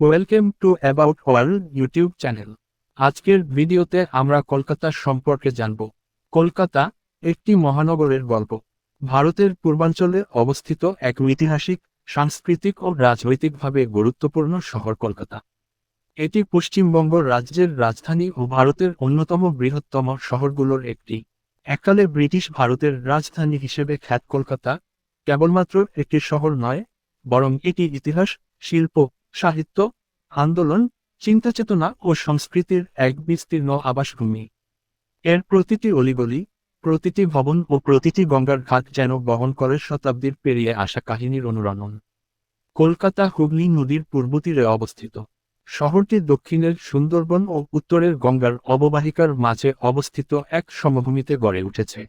Welcome to about world YouTube channel আজকের ভিডিওতে আমরা কলকাতা সম্পর্কে জানব। কলকাতা একটি মহানগরের গল্প। ভারতের পূর্বাঞ্চলে অবস্থিত এক ঐতিহাসিক, সাংস্কৃতিক ও রাজনৈতিকভাবে গুরুত্বপূর্ণ শহর কলকাতা। এটি পশ্চিমবঙ্গ রাজ্যের রাজধানী ও ভারতের অন্যতম বৃহত্তম শহরগুলোর একটি। এককালে ব্রিটিশ ভারতের রাজধানী হিসেবে খ্যাত কলকাতা কেবলমাত্র একটি শহর নয়, বরং এটি ইতিহাস, শিল্প সাহিত্য, আন্দোলন, চিন্তাচেতনা ও সংস্কৃতির এক বিস্তীর্ণ আবাসভূমি। এর প্রতিটি অলিগলি, প্রতিটি ভবন ও প্রতিটি গঙ্গার ঘাট যেন বহন করে শতাব্দীর পেরিয়ে আসা কাহিনীর অনুরণন। কলকাতা হুগলি নদীর পূর্ব তীরে অবস্থিত। শহরটি দক্ষিণের সুন্দরবন ও উত্তরের গঙ্গার অববাহিকার মাঝে অবস্থিত এক সমভূমিতে গড়ে উঠেছে।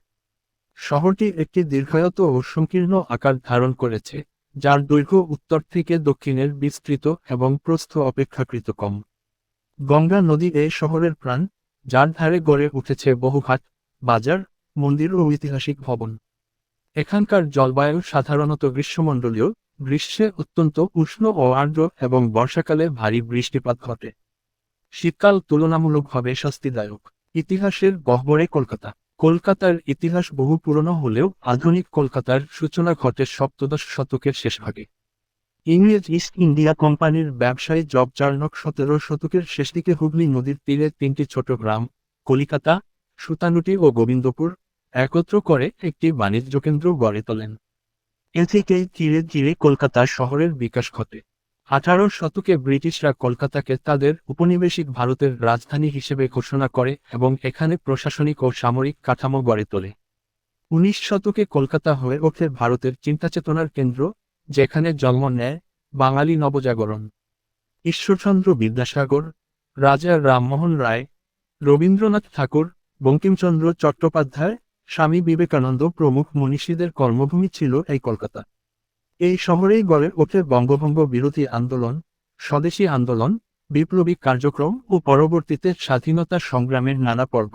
শহরটি একটি দীর্ঘায়ত ও সংকীর্ণ আকার ধারণ করেছে। যার দৈর্ঘ্য উত্তর থেকে দক্ষিণের বিস্তৃত এবং প্রস্থ অপেক্ষাকৃত কম। গঙ্গা নদী এই শহরের প্রাণ, যার ধারে গড়ে উঠেছে বহুঘাট বাজার, মন্দির ও ঐতিহাসিক ভবন। এখানকার জলবায়ু সাধারণত গ্রীষ্মমণ্ডলীয়, গ্রীষ্মে অত্যন্ত উষ্ণ ও আর্দ্র এবং বর্ষাকালে ভারী বৃষ্টিপাত ঘটে। শীতকাল তুলনামূলকভাবে স্বস্তিদায়ক। ইতিহাসের গহ্বরে কলকাতা। কলকাতার ইতিহাস বহু পুরনো হলেও আধুনিক কলকাতার সূচনা ঘটে সপ্তদশ শতকের শেষভাগে ইংরেজ ইস্ট ইন্ডিয়া কোম্পানির ব্যবসায়ী জব চার্নক সতেরো শতকের শেষ দিকে হুগলি নদীর তীরে তিনটি ছোট গ্রাম, কলিকাতা, সুতানুটি ও গোবিন্দপুর, একত্র করে একটি বাণিজ্য কেন্দ্র গড়ে তোলেন। এ থেকে ধীরে ধীরে কলকাতা শহরের বিকাশ ঘটে। আঠারো শতকে ব্রিটিশরা কলকাতাকে তাদের উপনিবেশিক ভারতের রাজধানী হিসেবে ঘোষণা করে এবং এখানে প্রশাসনিক ও সামরিক কাঠামো গড়ে তোলে। উনিশ শতকে কলকাতা হয়ে ওঠে ভারতের চিন্তাচেতনার কেন্দ্র, যেখানে জন্ম নেয় বাঙালি নবজাগরণ। ঈশ্বরচন্দ্র বিদ্যাসাগর, রাজা রামমোহন রায়, রবীন্দ্রনাথ ঠাকুর, বঙ্কিমচন্দ্র চট্টোপাধ্যায়, স্বামী বিবেকানন্দ প্রমুখ মনীষীদের কর্মভূমি ছিল এই কলকাতা। এই শহরেই গড়ে ওঠে বঙ্গভঙ্গ বিরোধী আন্দোলন, স্বদেশী আন্দোলন, বিপ্লবী কার্যক্রম ও পরবর্তীতে স্বাধীনতা সংগ্রামের নানা পর্ব।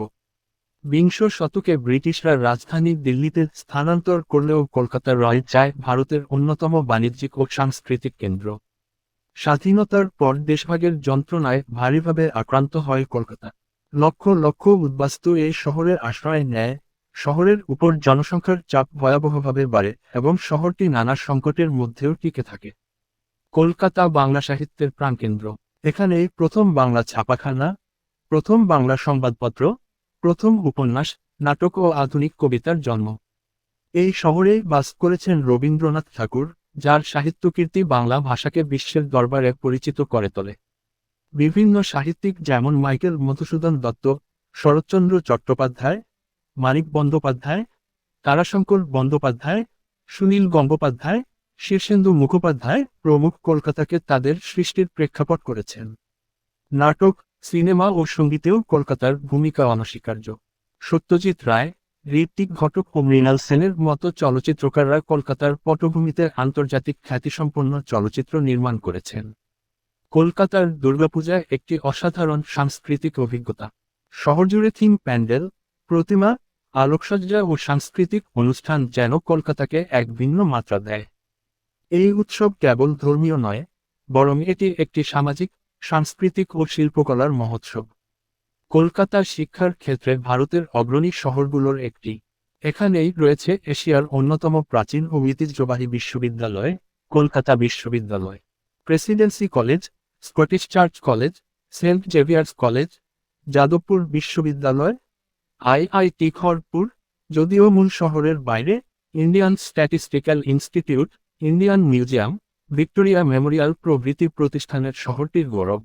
বিংশ শতকে ব্রিটিশরা রাজধানী দিল্লিতে স্থানান্তর করলেও কলকাতা রয়ে যায় ভারতের অন্যতম বাণিজ্যিক ও সাংস্কৃতিক কেন্দ্র। স্বাধীনতার পর দেশভাগের যন্ত্রণায় ভারীভাবে আক্রান্ত হয় কলকাতা। লক্ষ লক্ষ উদ্বাস্তু এই শহরের আশ্রয় নেয় শহরের উপর জনসংখ্যার চাপ ভয়াবহভাবে বাড়ে এবং শহরটি নানা সংকটের মধ্যেও টিকে থাকে। কলকাতা বাংলা সাহিত্যের প্রাণকেন্দ্র। এখানে প্রথম বাংলা ছাপাখানা, প্রথম বাংলা সংবাদপত্র, প্রথম উপন্যাস, নাটক ও আধুনিক কবিতার জন্ম। এই শহরেই বাস করেছেন রবীন্দ্রনাথ ঠাকুর, যার সাহিত্যকীর্তি বাংলা ভাষাকে বিশ্বের দরবারে পরিচিত করে তোলে। বিভিন্ন সাহিত্যিক যেমন মাইকেল মধুসূদন দত্ত, শরৎচন্দ্র চট্টোপাধ্যায় মানিক বন্দ্যোপাধ্যায়, তারাশঙ্কর বন্দ্যোপাধ্যায়, সুনীল গঙ্গোপাধ্যায়, শীর্ষেন্দু মুখোপাধ্যায় প্রমুখ কলকাতাকে তাদের সৃষ্টির প্রেক্ষাপট করেছেন। নাটক, সিনেমা ও সঙ্গীতেও কলকাতার ভূমিকা অনস্বীকার্য। সত্যজিৎ রায়, ঋত্বিক ঘটক ও মৃণাল সেনের মতো চলচ্চিত্রকাররা কলকাতার পটভূমিতে আন্তর্জাতিক খ্যাতিসম্পন্ন চলচ্চিত্র নির্মাণ করেছেন। কলকাতার দুর্গাপূজা একটি অসাধারণ সাংস্কৃতিক অভিজ্ঞতা। শহরজুড়ে থিম প্যান্ডেল প্রতিমা, আলোকসজ্জা ও সাংস্কৃতিক অনুষ্ঠান যেন কলকাতাকে এক ভিন্ন মাত্রা দেয়। এই উৎসব কেবল ধর্মীয় নয়, বরং এটি একটি সামাজিক, সাংস্কৃতিক ও শিল্পকলার মহোৎসব। কলকাতা শিক্ষার ক্ষেত্রে ভারতের অগ্রণী শহরগুলোর একটি। এখানেই রয়েছে এশিয়ার অন্যতম প্রাচীন ও ঐতিহ্যবাহী বিশ্ববিদ্যালয়, কলকাতা বিশ্ববিদ্যালয়। Presidency College, Scottish Church College, Saint Xavier's College, Jadavpur বিশ্ববিদ্যালয় আইআইটি খড়গপুর যদিও মূল শহরের বাইরে, Indian Statistical Institute, Indian Museum, Victoria Memorial প্রভৃতি প্রতিষ্ঠানের শহরটির গৌরব।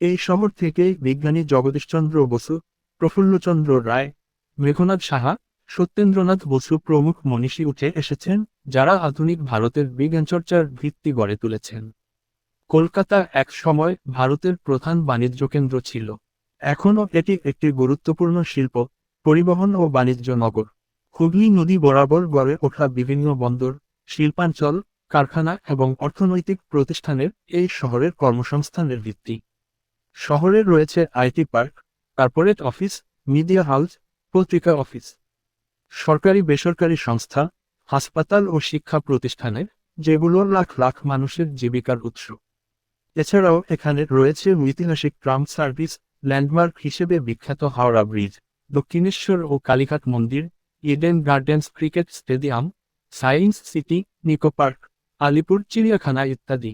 এই শহর থেকে বিজ্ঞানী জগদীশচন্দ্র বসু, প্রফুল্লচন্দ্র রায় মেঘনাথ সাহা, সত্যেন্দ্রনাথ বসু প্রমুখ মনীষী উঠে এসেছেন, যারা আধুনিক ভারতের বিজ্ঞানচর্চার ভিত্তি গড়ে তুলেছেন। কলকাতা এক সময় ভারতের প্রধান বাণিজ্য কেন্দ্র ছিল। এখনও এটি একটি গুরুত্বপূর্ণ শিল্প, পরিবহন ও বাণিজ্য নগর। হুগলি নদী বরাবর গড়ে ওঠা বিভিন্ন বন্দর, শিল্পাঞ্চল, কারখানা এবং অর্থনৈতিক প্রতিষ্ঠানের এই শহরের কর্মসংস্থানের ভিত্তি। শহরে রয়েছে IT park, corporate office, media house, পত্রিকা অফিস। সরকারি বেসরকারি সংস্থা, হাসপাতাল ও শিক্ষা প্রতিষ্ঠানের, যেগুলো লাখ লাখ মানুষের জীবিকার উৎস। এছাড়াও এখানে রয়েছে ঐতিহাসিক ট্রাম সার্ভিস ল্যান্ডমার্ক হিসেবে বিখ্যাত হাওড়া ব্রিজ, দক্ষিণেশ্বর ও কালীঘাট মন্দির Eden Gardens cricket stadium science city Nicco park Alipur, চিড়িয়াখানা ইত্যাদি।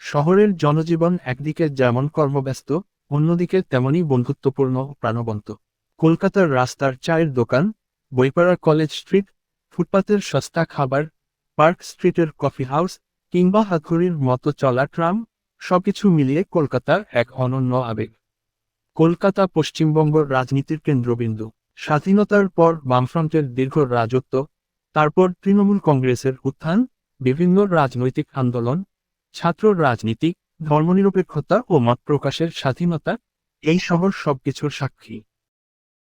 শহরের জনজীবন একদিকে যেমন কর্মব্যস্ত, অন্যদিকে তেমনই বন্ধুত্বপূর্ণ ও প্রাণবন্ত। কলকাতার রাস্তার চায়ের দোকান, বইপাড়া কলেজ স্ট্রিট, ফুটপাতের সস্তা খাবার, পার্ক স্ট্রিটের কফি হাউস, কিংবা হাতঘড়ির মতো চলা ট্রাম, সবকিছু মিলিয়ে কলকাতার এক অনন্য আবেগ। কলকাতা পশ্চিমবঙ্গর রাজনীতির কেন্দ্রবিন্দু। স্বাধীনতার পর বামফ্রন্টের দীর্ঘ রাজত্ব, তারপর তৃণমূল কংগ্রেসের উত্থান, বিভিন্ন রাজনৈতিক আন্দোলন, ছাত্র রাজনীতি, ধর্মনিরপেক্ষতা ও মত প্রকাশের স্বাধীনতা, এই শহর সবকিছুর সাক্ষী।